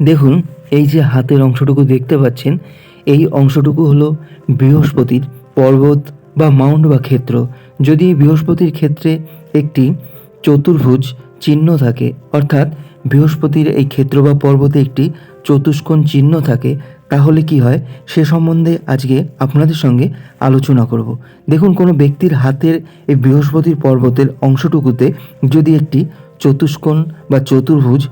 দেখুন, এই যে হাতের অংশটুকু দেখতে পাচ্ছেন, এই অংশটুকু হলো বৃহস্পতির পর্বত বা মাউন্ট বা ক্ষেত্র। যদি বৃহস্পতির ক্ষেত্রে একটি চতুর্ভুজ চিহ্ন থাকে, অর্থাৎ বৃহস্পতির এই ক্ষেত্র বা পর্বতে একটি চতুষ্কোণ চিহ্ন থাকে, তাহলে কি হয়? সে সম্বন্ধে আজকে আপনাদের সঙ্গে আলোচনা করব। দেখুন, কোনো ব্যক্তির হাতের এই বৃহস্পতির পর্বতের অংশটুকুতে যদি একটি চতুষ্কোণ বা চতুর্ভুজ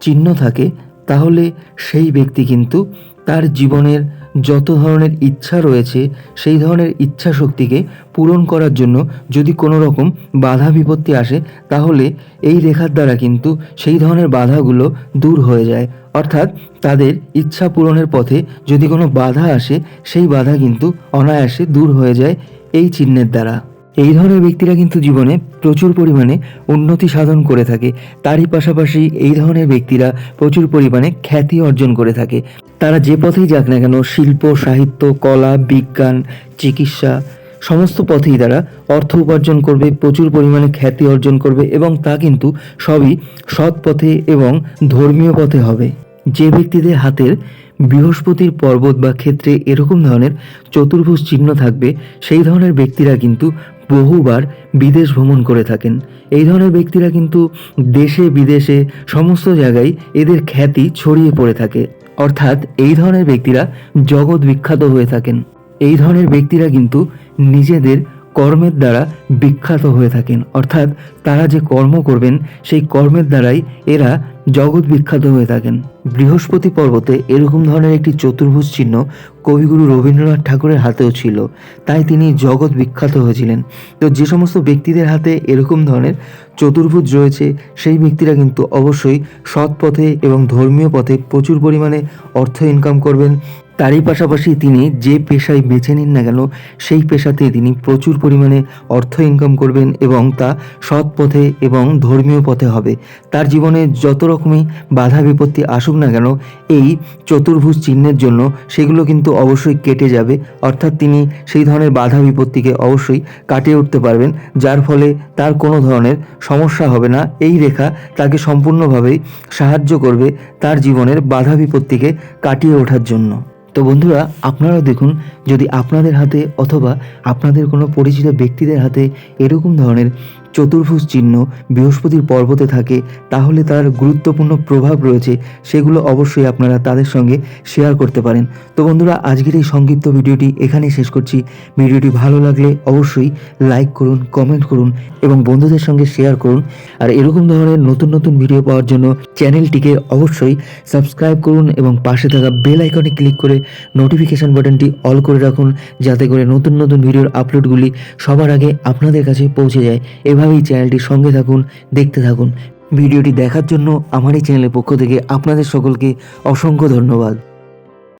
চিহ্ন থাকে তাহলে সেই ব্যক্তি কিন্তু তার জীবনের যত ধরনের ইচ্ছা রয়েছে, সেই ধরনের ইচ্ছা শক্তিকে পূরণ করার জন্য যদি কোনো রকম বাধা বিপত্তি আসে, তাহলে এই রেখার দ্বারা কিন্তু সেই ধরনের বাধাগুলো দূর হয়ে যায়। অর্থাৎ তাদের ইচ্ছা পূরণের পথে যদি কোনো বাধা আসে, সেই বাধা কিন্তু অনায়াসে দূর হয়ে যায় এই চিহ্নের দ্বারা। এই ধরনের ব্যক্তিরা কিন্তু জীবনে প্রচুর পরিমাণে উন্নতি সাধন করে থাকে। তারই পাশাপাশি এই ধরনের ব্যক্তিরা প্রচুর পরিমাণে খ্যাতি অর্জন করে থাকে। তারা যে পথেই যাক না কেন, শিল্প, সাহিত্য, কলা, বিজ্ঞান, চিকিৎসা, সমস্ত পথেই তারা অর্থ উপার্জন করবে, প্রচুর পরিমাণে খ্যাতি অর্জন করবে এবং তা কিন্তু সবই সৎ পথে এবং ধর্মীয় পথে হবে। যে ব্যক্তিদের হাতের বৃহস্পতির পর্বত বা ক্ষেত্রে এরকম ধরনের চতুর্ভুজ চিহ্ন থাকবে, সেই ধরনের ব্যক্তিরা কিন্তু বহুবার বিদেশ ভ্রমণ করে থাকেন। এই ধরনের ব্যক্তিরা কিন্তু দেশে, বিদেশে, সমস্ত জায়গায় এদের খ্যাতি ছড়িয়ে পড়ে থাকে। অর্থাৎ এই ধরনের ব্যক্তিরা জগৎ বিখ্যাত হয়ে থাকেন। এই ধরনের ব্যক্তিরা কিন্তু নিজেদের কর্মের দ্বারা বিখ্যাত হয়ে থাকেন। অর্থাৎ তারা যে কর্ম করবেন, সেই কর্মের দ্বারাই এরা জগৎ বিখ্যাত হয়ে থাকেন। বৃহস্পতি পর্বতে এরকম ধরনের একটি চতুর্ভুজ চিহ্ন কবিগুরু রবীন্দ্রনাথ ঠাকুরের হাতেও ছিল। তাই তিনি জগৎ বিখ্যাত হয়েছিলেন। তো যে সমস্ত ব্যক্তিদের হাতে এরকম ধরনের চতুর্ভুজ রয়েছে, সেই ব্যক্তিরা কিন্তু অবশ্যই সৎ পথে এবং ধর্মীয় পথে প্রচুর পরিমাণে অর্থ ইনকাম করবেন। তারই পাশাপাশি তিনি যে পেশায় বেছে নিন না কেন, সেই পেশাতে তিনি প্রচুর পরিমাণে অর্থ ইনকাম করবেন এবং তা সৎ পথে এবং ধর্মীয় পথে হবে। তার জীবনে যত রকমই বাধা বিপত্তি আসুক না কেন, এই চতুর্ভুজ চিহ্নের জন্য সেগুলো কিন্তু অবশ্যই কেটে যাবে। অর্থাৎ তিনি সেই ধরনের বাধা বিপত্তিকে অবশ্যই কাটিয়ে উঠতে পারবেন, যার ফলে তার কোনো ধরনের সমস্যা হবে না। এই রেখা তাকে সম্পূর্ণভাবেই সাহায্য করবে তার জীবনের বাধা বিপত্তিকে কাটিয়ে ওঠার জন্য। তো বন্ধুরা, আপনারাও দেখুন, যদি আপনাদের হাতে অথবা আপনাদের কোনো পরিচিত ব্যক্তিদের হাতে এরকম ধরনের চতুর্ভুজ চিহ্ন বৃহস্পতির পর্বতে থাকে, তাহলে তার গুরুত্বপূর্ণ প্রভাব রয়েছে, সেগুলো অবশ্যই আপনারা তাদের সঙ্গে শেয়ার করতে পারেন। তো বন্ধুরা, আজকের এই সংক্ষিপ্ত ভিডিওটি এখানেই শেষ করছি। ভিডিওটি ভালো লাগলে অবশ্যই লাইক করুন কমেন্ট করুন এবং বন্ধুদের সঙ্গে শেয়ার করুন। আর এরকম ধরনের নতুন নতুন ভিডিও পাওয়ার জন্য চ্যানেলটিকে অবশ্যই সাবস্ক্রাইব করুন এবং পাশে থাকা বেল আইকনে ক্লিক করে নোটিফিকেশন বাটনটি অল করে রাখুন, যাতে করে নতুন নতুন ভিডিওর আপলোডগুলি সবার আগে আপনাদের কাছে পৌঁছে যায়। এভাবেই চ্যানেলটির সঙ্গে থাকুন, দেখতে থাকুন। ভিডিওটি দেখার জন্য আমার এই চ্যানেলের পক্ষ থেকে আপনাদের সকলকে অসংখ্য ধন্যবাদ।